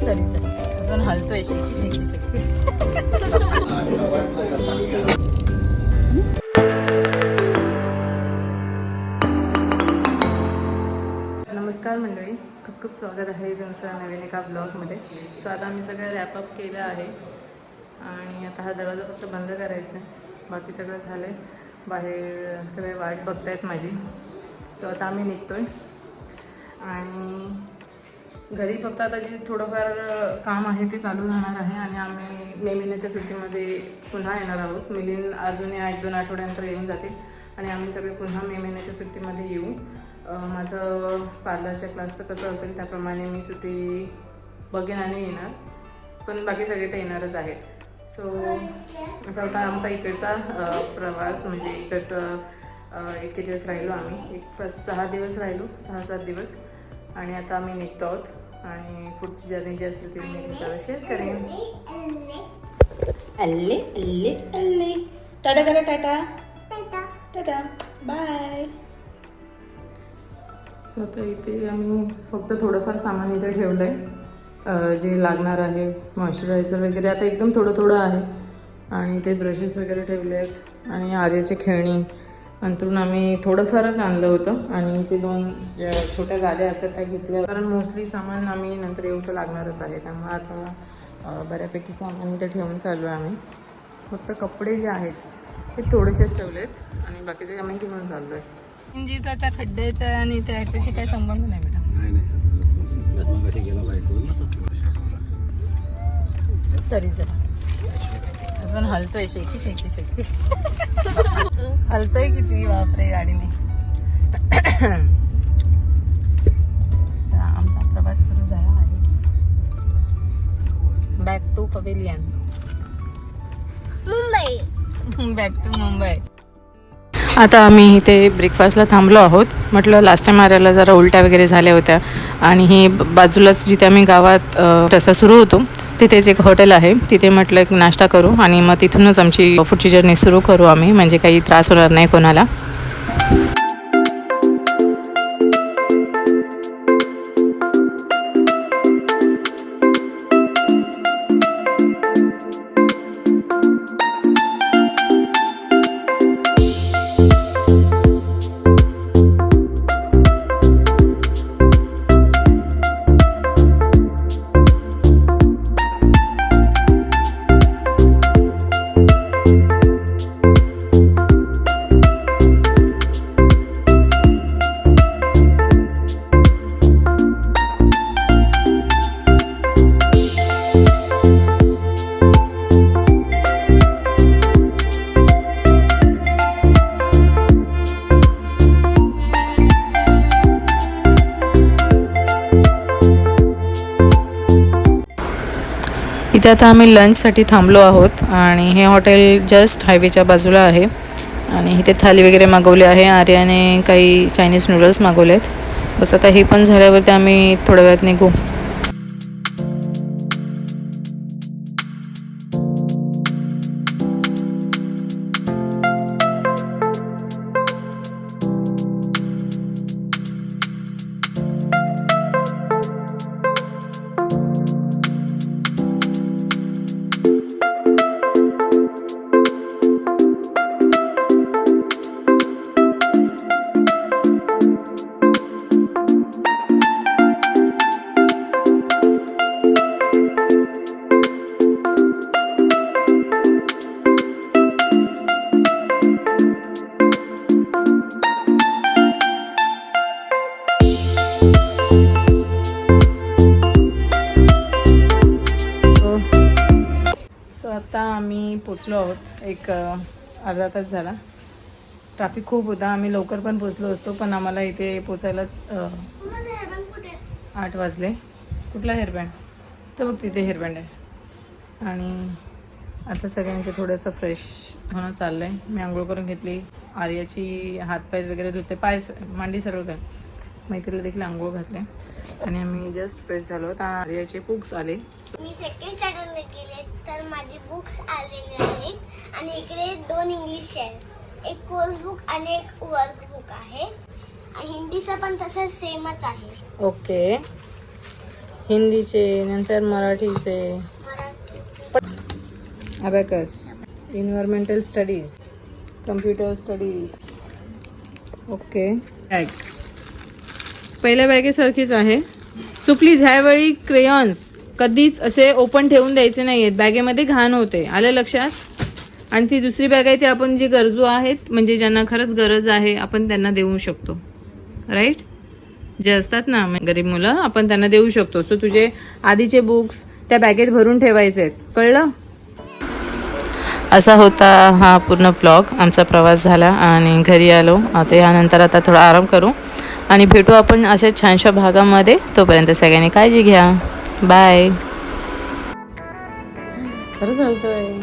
मस्त रिझल्ट अजून हलतोय शेकी शेकी शेकी. नमस्कार मंडळी. खूप खूप स्वागत आहे तुमचं नवीन एका ब्लॉगमध्ये सो आता आम्ही सगळं रॅपअप केलं आहे. आणि आता हा दरवाजा फक्त बंद करायचा आहे. बाकी सगळं झालं आहे बाहेर सगळे वाट बघतायत माझी. सो आता आम्ही आहे आणि घरी फक्त आता जे थोडंफार काम आहे ते चालू राहणार आहे आणि आम्ही मे महिन्याच्या सुट्टीमध्ये पुन्हा येणार आहोत. मिलिंद अजून या एक दोन आठवड्यानंतर येऊन जातील आणि आम्ही सगळे पुन्हा मे महिन्याच्या सुट्टीमध्ये येऊ. माझं पार्लरच्या क्लासचं कसं असेल त्याप्रमाणे मी सुट्टी बघेन आणि येणार. पण बाकी सगळे तर येणारच आहेत. सो असा होता आमचा इकडचा प्रवास. म्हणजे इकडचं इतके दिवस राहिलो आम्ही. एक पाच सहा दिवस राहिलो. सहा सात दिवस. आणि आता आम्ही निघतो आहोत. आणि पुढची जर्नी जी असेल ती मी तुमच्यावर शेअर करेन. अल्ले अल्ले. अल्ले टाटा करा टाटा. टाटा. बाय. सो आता इथे आम्ही फक्त थोडंफार सामान इथे ठेवलं आहे जे लागणार आहे मॉइश्चरायझर वगैरे आता एकदम थोडं थोडं आहे. आणि इथे ब्रशेस वगैरे ठेवले आहेत आणि आर्याची खेळणी. अंतरून आम्ही थोडंफारच आणलं होतं आणि ते दोन ज्या छोट्या गाद्या असतात त्या घेतल्या. कारण मोस्टली सामान आम्ही नंतर येऊ तर लागणारच आहे. त्यामुळे आता बऱ्यापैकी सामान इथे ठेवून चाललो आहे आम्ही. फक्त कपडे जे आहेत ते थोडेसेच ठेवलेत आणि बाकीचे आम्ही घेऊन चाललो आहे. इंजीचा त्या खड्ड्याचा आणि त्याच्याशी काही संबंध नाही बेटा तरी जरा अजून हलतोय शेकी शेकी शेकी. हलतोय किती बापरे गाडीने. आमचा प्रवास सुरू झाला आहे. Back to pavilion Mumbai. Back to Mumbai आता आम्ही इथे ब्रेकफास्टला थांबलो आहोत. म्हटलं लास्ट टाइम आऱ्याला जरा उलट्या वगैरे झाल्या होत्या. आणि हे बाजूलाच जिथे आम्ही गावात रस्ता सुरू होतो तिथेच एक हॉटेल आहे तिथे म्हटलं एक नाश्ता करू आणि मग तिथूनच आमची फूडची जर्नी सुरू करू आम्ही. म्हणजे काही त्रास होणार नाही कोणाला. इथे आता आम्ही लंचसाठी थांबलो आहोत आणि हे हॉटेल जस्ट हायवेच्या बाजूला आहे. आणि इथे थाली वगैरे मागवली आहे. आर्याने काही चायनीज नूडल्स मागवले आहेत बस आता हे पण झाल्यावरती आम्ही थोड्या वेळात निघू. आता आम्ही पोचलो आहोत एक अर्धा तास झाला. ट्रॅफिक खूप होता आम्ही लवकर पण पोचलो असतो पण आम्हाला इथे पोचायलाच आठ वाजले. कुठला हेअरबँड तर बघ तिथे हेअरबँड आहे. आणि आता सगळ्यांचे थोडंसं फ्रेश होणं चाललं आहे मी आंघोळ करून घेतली. आर्याची हातपाय वगैरे धुते पाय मांडी सर्व काय मैत्रीला देखील आंघोळ घातले. आणि आम्ही जस्ट फ्रेश झालो. तर आर्याचे बुक्स आले. मी सेकंड स्टँडर्डला गेले तर माझी बुक्स आलेले आहेत. आणि इकडे दोन इंग्लिश आहेत. एक कोर्स बुक आणि एक वर्क बुक आहे. आणि हिंदीचं पण तसंच सेमच आहे. ओके. हिंदीचे नंतर मराठीचे. Abacus environmental studies computer studies okay. पहिल्या बॅगेसारखीच आहे. सो प्लीज ह्यावेळी क्रेयॉन्स कधीच असे ओपन ठेवून द्यायचे नाही आहेत बॅगेमध्ये घाण होते. आलं लक्षात? आणि ती दुसरी बॅग आहे ती आपण जी गरजू आहेत म्हणजे ज्यांना खरंच गरज आहे आपण त्यांना देऊ शकतो. राईट जे असतात ना गरीब मुलं आपण त्यांना देऊ शकतो. सो तुझे आधीचे बुक्स त्या बॅगेत भरून ठेवायचे आहेत. कळलं? असा होता हा पूर्ण ब्लॉग आमचा प्रवास झाला आणि घरी आलो. आता यानंतर आता थोडा आराम करू. आणि भेटू आपण अशा छानशा भागामध्ये. तोपर्यंत सगळ्यांनी काळजी घ्या. बाय खरं चालतंय.